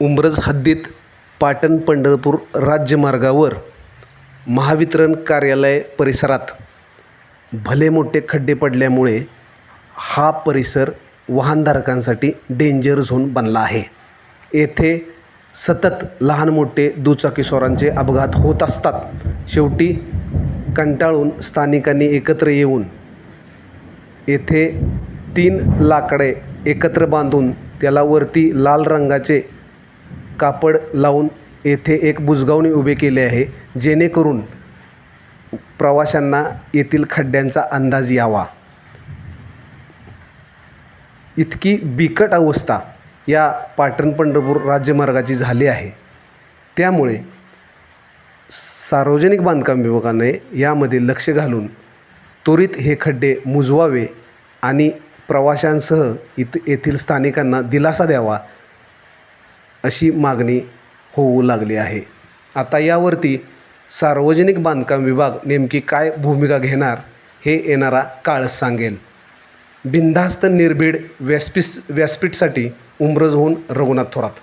उंब्रज हद्दीत पाटण पंढरपूर राज्यमार्गावर महावितरण कार्यालय परिसरात भले मोठे खड्डे पडल्यामुळे हा परिसर वाहनधारकांसाठी डेंजर झोन बनला आहे. येथे सतत लहान मोठे दुचाकीस्वारांचे अपघात होत असतात. शेवटी कंटाळून स्थानिकांनी एकत्र येऊन येथे तीन लाकडे एकत्र बांधून त्याला वरती लाल रंगाचे कापड लावून येथे एक बुजगावणी उभे केले आहे. जेणेकरून प्रवाशांना येथील खड्ड्यांचा अंदाज यावा. इतकी बिकट अवस्था या पाटण पंढरपूर राज्यमार्गाची झाली आहे. त्यामुळे सार्वजनिक बांधकाम विभागाने यामध्ये लक्ष घालून त्वरित हे खड्डे मुजवावे आणि प्रवाशांसह इथ येथील स्थानिकांना दिलासा द्यावा अशी मागणी होऊ लागली आहे. आता यावरती सार्वजनिक बांधकाम विभाग नेमकी काय भूमिका घेणार हे येणारा काळच सांगेल. बिनधास्त निर्भीड व्यासपीस व्यासपीठसाठी उमरजहून रघुनाथ थोरात.